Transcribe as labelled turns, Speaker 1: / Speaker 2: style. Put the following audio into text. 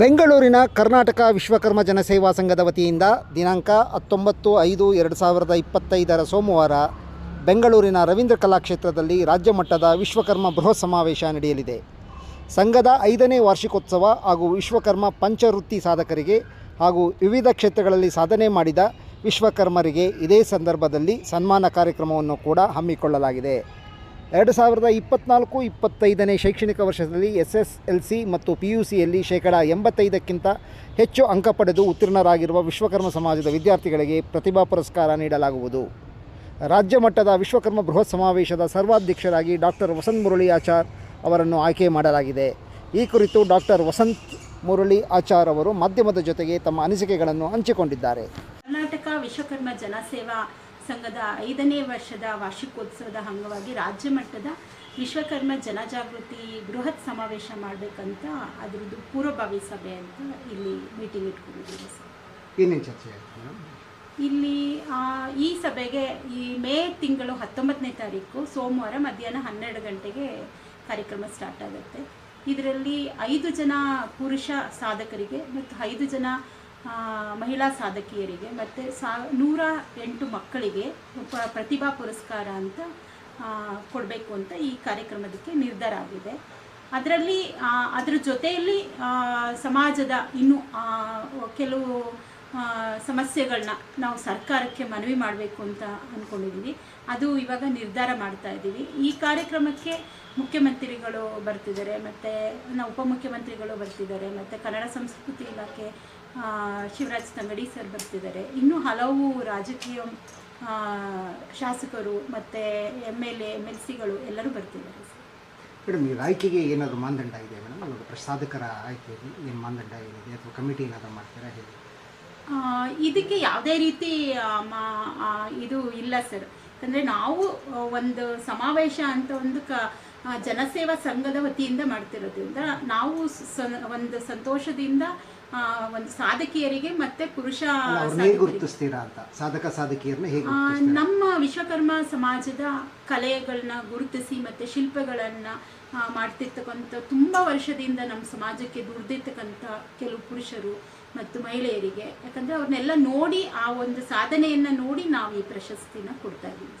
Speaker 1: ಬೆಂಗಳೂರಿನ ಕರ್ನಾಟಕ ವಿಶ್ವಕರ್ಮ ಜನಸೇವಾ ಸಂಘದ ವತಿಯಿಂದ ದಿನಾಂಕ ಹತ್ತೊಂಬತ್ತು ಐದು ಎರಡು ಸಾವಿರದ ಇಪ್ಪತ್ತೈದರ ಸೋಮವಾರ ಬೆಂಗಳೂರಿನ ರವೀಂದ್ರ ಕಲಾಕ್ಷೇತ್ರದಲ್ಲಿ ರಾಜ್ಯ ಮಟ್ಟದ ವಿಶ್ವಕರ್ಮ ಬೃಹತ್ ಸಮಾವೇಶ ನಡೆಯಲಿದೆ. ಸಂಘದ ಐದನೇ ವಾರ್ಷಿಕೋತ್ಸವ ಹಾಗೂ ವಿಶ್ವಕರ್ಮ ಪಂಚವೃತ್ತಿ ಸಾಧಕರಿಗೆ ಹಾಗೂ ವಿವಿಧ ಕ್ಷೇತ್ರಗಳಲ್ಲಿ ಸಾಧನೆ ಮಾಡಿದ ವಿಶ್ವಕರ್ಮರಿಗೆ ಇದೇ ಸಂದರ್ಭದಲ್ಲಿ ಸನ್ಮಾನ ಕಾರ್ಯಕ್ರಮವನ್ನು ಕೂಡ ಹಮ್ಮಿಕೊಳ್ಳಲಾಗಿದೆ. ಎರಡು ಸಾವಿರದ ಇಪ್ಪತ್ನಾಲ್ಕು ಇಪ್ಪತ್ತೈದನೇ ಶೈಕ್ಷಣಿಕ ವರ್ಷದಲ್ಲಿ ಎಸ್ ಎಸ್ ಎಲ್ ಸಿ ಮತ್ತು ಪಿ ಯು ಸಿಯಲ್ಲಿ ಶೇಕಡ ಎಂಬತ್ತೈದಕ್ಕಿಂತ ಹೆಚ್ಚು ಅಂಕ ಪಡೆದು ಉತ್ತೀರ್ಣರಾಗಿರುವ ವಿಶ್ವಕರ್ಮ ಸಮಾಜದ ವಿದ್ಯಾರ್ಥಿಗಳಿಗೆ ಪ್ರತಿಭಾ ಪುರಸ್ಕಾರ ನೀಡಲಾಗುವುದು. ರಾಜ್ಯ ಮಟ್ಟದ ವಿಶ್ವಕರ್ಮ ಬೃಹತ್ ಸಮಾವೇಶದ ಸರ್ವಾಧ್ಯಕ್ಷರಾಗಿ ಡಾಕ್ಟರ್ ವಸಂತ್ ಮುರಳಿ ಆಚಾರ್ ಅವರನ್ನು ಆಯ್ಕೆ ಮಾಡಲಾಗಿದೆ. ಈ ಕುರಿತು ಡಾಕ್ಟರ್ ವಸಂತ್ ಮುರಳಿ ಆಚಾರ್ ಅವರು ಮಾಧ್ಯಮದ ಜೊತೆಗೆ ತಮ್ಮ ಅನಿಸಿಕೆಗಳನ್ನು ಹಂಚಿಕೊಂಡಿದ್ದಾರೆ.
Speaker 2: ಕರ್ನಾಟಕ ವಿಶ್ವಕರ್ಮ ಜನಸೇವಾ ಸಂಘದ ಐದನೇ ವರ್ಷದ ವಾರ್ಷಿಕೋತ್ಸವದ ಅಂಗವಾಗಿ ರಾಜ್ಯ ಮಟ್ಟದ ವಿಶ್ವಕರ್ಮ ಜನಜಾಗೃತಿ ಬೃಹತ್ ಸಮಾವೇಶ ಮಾಡಬೇಕಂತ ಅದರದ್ದು ಪೂರ್ವಭಾವಿ ಸಭೆ ಅಂತ ಇಲ್ಲಿ ಮೀಟಿಂಗ್ ಇಟ್ಕೊಂಡಿದ್ದೀವಿ ಸರ್.
Speaker 1: ಏನೇನು ಚರ್ಚೆ
Speaker 2: ಇಲ್ಲಿ ಆ, ಈ ಸಭೆಗೆ ಈ ಮೇ ತಿಂಗಳು ಹತ್ತೊಂಬತ್ತನೇ ತಾರೀಕು ಸೋಮವಾರ ಮಧ್ಯಾಹ್ನ ಹನ್ನೆರಡು ಗಂಟೆಗೆ ಕಾರ್ಯಕ್ರಮ ಸ್ಟಾರ್ಟ್ ಆಗುತ್ತೆ. ಇದರಲ್ಲಿ ಐದು ಜನ ಪುರುಷ ಸಾಧಕರಿಗೆ ಮತ್ತು ಐದು ಜನ ಮಹಿಳಾ ಸಾಧಕಿಯರಿಗೆ ಮತ್ತು ಸಾ, ನೂರ ಎಂಟು ಮಕ್ಕಳಿಗೆ ಪ- ಪ್ರತಿಭಾ ಪುರಸ್ಕಾರ ಅಂತ ಕೊಡಬೇಕು ಅಂತ ಈ ಕಾರ್ಯಕ್ರಮದಕ್ಕೆ ನಿರ್ಧಾರ ಆಗಿದೆ. ಅದರಲ್ಲಿ ಅದರ ಜೊತೆಯಲ್ಲಿ ಸಮಾಜದ ಇನ್ನು ಕೆಲವು ಸಮಸ್ಯೆಗಳನ್ನ ನಾವು ಸರ್ಕಾರಕ್ಕೆ ಮನವಿ ಮಾಡಬೇಕು ಅಂತ ಅಂದ್ಕೊಂಡಿದ್ದೀವಿ ಅದು ಇವಾಗ ನಿರ್ಧಾರ ಮಾಡ್ತಾ ಇದ್ದೀವಿ. ಈ ಕಾರ್ಯಕ್ರಮಕ್ಕೆ ಮುಖ್ಯಮಂತ್ರಿಗಳು ಬರ್ತಿದ್ದಾರೆ, ಮತ್ತು ನಾವು ಉಪಮುಖ್ಯಮಂತ್ರಿಗಳು ಬರ್ತಿದ್ದಾರೆ, ಮತ್ತು ಕನ್ನಡ ಸಂಸ್ಕೃತಿ ಇಲಾಖೆ ಶಿವರಾಜ್ ತಂಗಡಿ ಸರ್ ಬರ್ತಿದ್ದಾರೆ. ಇನ್ನೂ ಹಲವು ರಾಜಕೀಯ ಶಾಸಕರು ಮತ್ತು M L A M L ಸಿಗಳು ಎಲ್ಲರೂ ಬರ್ತಿದ್ದಾರೆ ಸರ್.
Speaker 1: ಮೇಡಮ್ ಈ ಆಯ್ಕೆಗೆ ಏನಾದರೂ ಮಾನದಂಡ ಇದೆ ಮೇಡಮ್? ಇವಾಗ ಪ್ರಸಾದಕರ ಆಯ್ಕೆಯಲ್ಲಿ ಏನು ಮಾನದಂಡ ಏನಿದೆ ಅಥವಾ ಕಮಿಟಿ ಏನಾದರೂ ಮಾಡ್ತೀರಾ ಹೇಳಿ.
Speaker 2: ಇದಕ್ಕೆ ಯಾವುದೇ ರೀತಿ ಇದು ಇಲ್ಲ ಸರ್. ಯಾಕಂದರೆ ನಾವು ಒಂದು ಸಮಾವೇಶ ಅಂತ ಒಂದು ಕ ಜನಸೇವಾ ಸಂಘದ ವತಿಯಿಂದ ಮಾಡ್ತಿರೋದ್ರಿಂದ ನಾವು ಒಂದು ಸಂತೋಷದಿಂದ ಆ, ಒಂದು ಸಾಧಕಿಯರಿಗೆ ಮತ್ತೆ ಪುರುಷ
Speaker 1: ಗುರುತಿಸ್ತೀರಾ ಅಂತ? ಸಾಧಕ ಸಾಧಕಿಯರನ್ನ ಹೇಗೆ
Speaker 2: ನಮ್ಮ ವಿಶ್ವಕರ್ಮ ಸಮಾಜದ ಕಲೆಗಳನ್ನ ಗುರುತಿಸಿ ಮತ್ತೆ ಶಿಲ್ಪಗಳನ್ನ ಮಾಡ್ತಿರ್ತಕ್ಕಂಥ ತುಂಬಾ ವರ್ಷದಿಂದ ನಮ್ಮ ಸಮಾಜಕ್ಕೆ ದುಡ್ದಿರ್ತಕ್ಕಂಥ ಕೆಲವು ಪುರುಷರು ಮತ್ತು ಮಹಿಳೆಯರಿಗೆ. ಯಾಕಂದ್ರೆ ಅವ್ರನ್ನೆಲ್ಲ ನೋಡಿ ಆ ಒಂದು ಸಾಧನೆಯನ್ನ ನೋಡಿ ನಾವು ಈ ಪ್ರಶಸ್ತಿನ ಕೊಡ್ತಾ ಇದ್ದೀವಿ.